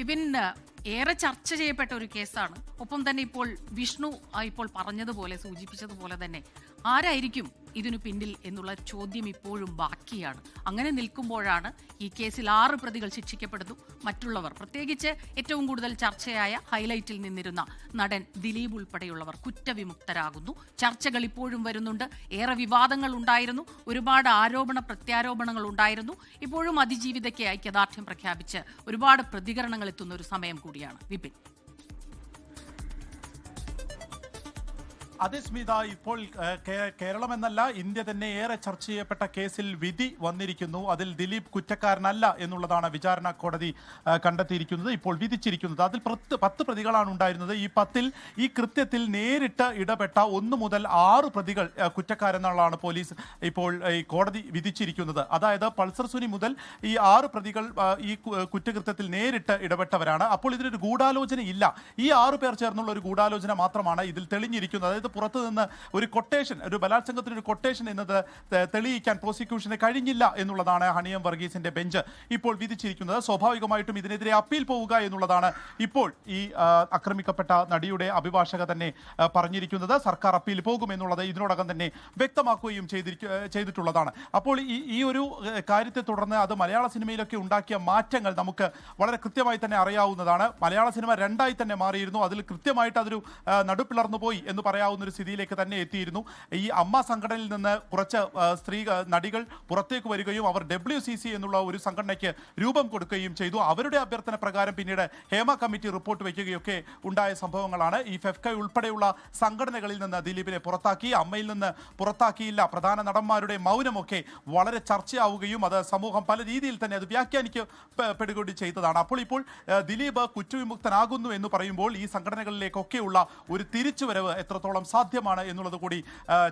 വിപിൻ ഏറെ ചർച്ച ചെയ്യപ്പെട്ട ഒരു കേസാണ്. ഒപ്പം തന്നെ ഇപ്പോൾ വിഷ്ണു ഇപ്പോൾ പറഞ്ഞതുപോലെ സൂചിപ്പിച്ചതുപോലെ തന്നെ ആരായിരിക്കും ഇതിനു പിന്നിൽ എന്നുള്ള ചോദ്യം ഇപ്പോഴും ബാക്കിയാണ്. അങ്ങനെ നിൽക്കുമ്പോഴാണ് ഈ കേസിൽ ആറ് പ്രതികൾ ശിക്ഷിക്കപ്പെടുന്നു. മറ്റുള്ളവർ പ്രത്യേകിച്ച് ഏറ്റവും കൂടുതൽ ചർച്ചയായ ഹൈലൈറ്റിൽ നിന്നിരുന്ന നടൻ ദിലീപ് ഉൾപ്പെടെയുള്ളവർ കുറ്റവിമുക്തരാകുന്നു. ചർച്ചകൾ ഇപ്പോഴും വരുന്നുണ്ട്. ഏറെ വിവാദങ്ങൾ ഉണ്ടായിരുന്നു. ഒരുപാട് ആരോപണ പ്രത്യാരോപണങ്ങൾ ഉണ്ടായിരുന്നു. ഇപ്പോഴും അതിജീവിതയ്ക്ക് ഐക്യദാർഢ്യം പ്രഖ്യാപിച്ച് ഒരുപാട് പ്രതികരണങ്ങൾ എത്തുന്ന ഒരു സമയം കൂടിയാണ്. വിപിൻ. അതെ സ്മിത ഇപ്പോൾ കേരളം എന്നല്ല ഇന്ത്യ തന്നെ ഏറെ ചർച്ച ചെയ്യപ്പെട്ട കേസിൽ വിധി വന്നിരിക്കുന്നു. അതിൽ ദിലീപ് കുറ്റക്കാരനല്ല എന്നുള്ളതാണ് വിചാരണ കോടതി കണ്ടെത്തിയിരിക്കുന്നത്. ഇപ്പോൾ വിധിച്ചിരിക്കുന്നത്. അതിൽ പത്ത് പത്ത് പ്രതികളാണ് ഉണ്ടായിരുന്നത്. ഈ പത്തിൽ ഈ കൃത്യത്തിൽ നേരിട്ട് ഇടപെട്ട ഒന്ന് മുതൽ ആറ് പ്രതികൾ കുറ്റക്കാരെന്നുള്ളതാണ് പോലീസ് ഇപ്പോൾ ഈ കോടതി വിധിച്ചിരിക്കുന്നത്. അതായത് പൾസർ സുനി മുതൽ ഈ ആറ് പ്രതികൾ ഈ കുറ്റകൃത്യത്തിൽ നേരിട്ട് ഇടപെട്ടവരാണ്. അപ്പോൾ ഇതിനൊരു ഗൂഢാലോചന ഇല്ല ഈ ആറ് പേർ ചേർന്നുള്ള ഒരു ഗൂഢാലോചന മാത്രമാണ് ഇതിൽ തെളിഞ്ഞിരിക്കുന്നത്. അതായത് പുറത്തു നിന്ന് ഒരു കൊട്ടേഷൻ ഒരു ബലാത്സംഗത്തിന് ഒരു കൊട്ടേഷൻ എന്നത് തെളിയിക്കാൻ പ്രോസിക്യൂഷന് കഴിഞ്ഞില്ല എന്നുള്ളതാണ് ഹണിയം വർഗീസിന്റെ ബെഞ്ച് ഇപ്പോൾ വിധിച്ചിരിക്കുന്നത്. സ്വാഭാവികമായിട്ടും ഇതിനെതിരെ അപ്പീൽ പോവുക എന്നുള്ളതാണ് ഇപ്പോൾ ഈ ആക്രമിക്കപ്പെട്ട നടിയുടെ അഭിഭാഷക തന്നെ പറഞ്ഞിരിക്കുന്നത്. സർക്കാർ അപ്പീൽ പോകും എന്നുള്ളത് ഇതിനോടകം തന്നെ വ്യക്തമാക്കുകയും ചെയ്തിട്ടുള്ളതാണ്. അപ്പോൾ ഈ ഈ ഒരു കാര്യത്തെ തുടർന്ന് അത് മലയാള സിനിമയിലൊക്കെ ഉണ്ടാക്കിയ മാറ്റങ്ങൾ നമുക്ക് വളരെ കൃത്യമായി തന്നെ അറിയാവുന്നതാണ്. മലയാള സിനിമ രണ്ടായി തന്നെ മാറിയിരുന്നു. അതിൽ കൃത്യമായിട്ട് അതൊരു നടുപ്പിളർന്നു പോയി എന്ന് പറയാവുന്ന ഒരു സ്ഥിതിയിലേക്ക് തന്നെ എത്തിയിരുന്നു. ഈ അമ്മ സംഘടനയിൽ നിന്ന് കുറച്ച് സ്ത്രീ നടികൾ പുറത്തേക്ക് വരികയും അവർ ഡബ്ല്യു സി സി എന്നുള്ള ഒരു സംഘടനയ്ക്ക് രൂപം കൊടുക്കുകയും ചെയ്തു. അവരുടെ അഭ്യർത്ഥന പ്രകാരം പിന്നീട് ഹേമ കമ്മിറ്റി റിപ്പോർട്ട് വയ്ക്കുകയൊക്കെ ഉണ്ടായ സംഭവങ്ങളാണ്. ഈ ഫെഫ്ക ഉൾപ്പെടെയുള്ള സംഘടനകളിൽ നിന്ന് ദിലീപിനെ പുറത്താക്കി അമ്മയിൽ നിന്ന് പുറത്താക്കിയില്ല. പ്രധാന നടന്മാരുടെ മൗനമൊക്കെ വളരെ ചർച്ചയാവുകയും അത് സമൂഹം പല രീതിയിൽ തന്നെ അത് വ്യാഖ്യാനിക്കപ്പെടുകയും ചെയ്തതാണ്. അപ്പോൾ ഇപ്പോൾ ദിലീപ് കുറ്റവിമുക്തനാകുന്നു എന്ന് പറയുമ്പോൾ ഈ സംഘടനകളിലേക്കൊക്കെയുള്ള ഒരു തിരിച്ചുവരവ് എത്രത്തോളം സാധ്യമാണ് എന്നുള്ളത് കൂടി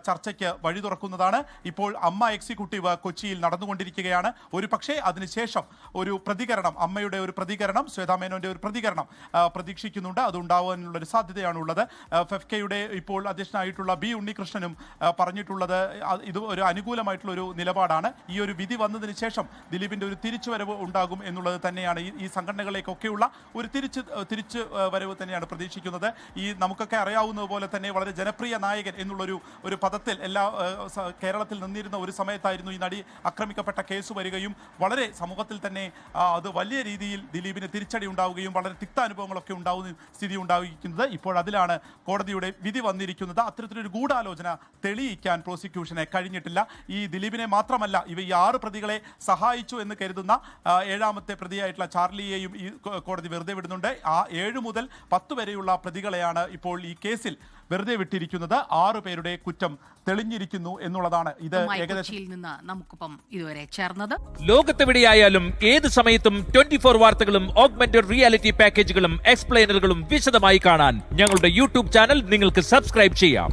ചർച്ചയ്ക്ക് വഴി തുറക്കുന്നതാണ്. ഇപ്പോൾ അമ്മ എക്സിക്യൂട്ടീവ് കൊച്ചിയിൽ നടന്നുകൊണ്ടിരിക്കുകയാണ്. ഒരു പക്ഷേ അതിനുശേഷം ഒരു പ്രതികരണം അമ്മയുടെ ഒരു പ്രതികരണം ശ്വേതാമേനോന്റെ ഒരു പ്രതികരണം പ്രതീക്ഷിക്കുന്നുണ്ട്. അതുണ്ടാവാനുള്ള ഒരു സാധ്യതയാണുള്ളത്. ഉള്ളത് ഫെഫ്കയുടെ ഇപ്പോൾ അധ്യക്ഷനായിട്ടുള്ള ബി ഉണ്ണികൃഷ്ണനും പറഞ്ഞിട്ടുള്ളത് ഇത് ഒരു അനുകൂലമായിട്ടുള്ള ഒരു നിലപാടാണ്. ഈ ഒരു വിധി വന്നതിന് ശേഷം ദിലീപിന്റെ ഒരു തിരിച്ചുവരവ് ഉണ്ടാകും എന്നുള്ളത് തന്നെയാണ് ഈ സംഘടനകളിലേക്കൊക്കെയുള്ള ഒരു തിരിച്ച് തിരിച്ചു വരവ് തന്നെയാണ് പ്രതീക്ഷിക്കുന്നത്. ഈ നമുക്കൊക്കെ അറിയാവുന്നത് പോലെ തന്നെ വളരെ ജനപ്രിയ നായകൻ എന്നുള്ളൊരു ഒരു പദത്തിൽ എല്ലാ കേരളത്തിൽ നിന്നിരുന്ന ഒരു സമയത്തായിരുന്നു ഈ നടി ആക്രമിക്കപ്പെട്ട കേസ് വരികയും വളരെ സമൂഹത്തിൽ തന്നെ അത് വലിയ രീതിയിൽ ദിലീപിന് തിരിച്ചടി ഉണ്ടാവുകയും വളരെ തിക്ത അനുഭവങ്ങളൊക്കെ ഉണ്ടാവുന്ന സ്ഥിതി ഉണ്ടായിരിക്കുന്നത് ഇപ്പോൾ അതിലാണ് കോടതിയുടെ വിധി വന്നിരിക്കുന്നത്. അത്തരത്തിലൊരു ഗൂഢാലോചന തെളിയിക്കാൻ പ്രോസിക്യൂഷനെ കഴിഞ്ഞിട്ടില്ല. ഈ ദിലീപിനെ മാത്രമല്ല ഇവ ഈ ആറ് പ്രതികളെ സഹായിച്ചു എന്ന് കരുതുന്ന ഏഴാമത്തെ പ്രതിയായിട്ടുള്ള ചാർലിയെയും ഈ കോടതി വെറുതെ വിടുന്നുണ്ട്. ആ ഏഴ് മുതൽ പത്ത് വരെയുള്ള പ്രതികളെയാണ് ഇപ്പോൾ ഈ കേസിൽ വെറുതെ വിട്ടിരിക്കുന്നത് ആറു പേരുടെ കുറ്റം തെളിഞ്ഞിരിക്കുന്നു എന്നുള്ളതാണ്. ഇത് ഏകദേശം നിന്ന് നമുക്കിപ്പം ഇതുവരെ ചേർന്നത്. ലോകത്തെവിടെയായാലും ഏത് സമയത്തും ട്വന്റി ഫോർ വാർത്തകളും ഓഗ്മെന്റഡ് റിയാലിറ്റി പാക്കേജുകളും എക്സ്പ്ലെയിനറുകളും വിശദമായി കാണാൻ ഞങ്ങളുടെ യൂട്യൂബ് ചാനൽ നിങ്ങൾക്ക് സബ്സ്ക്രൈബ് ചെയ്യാം.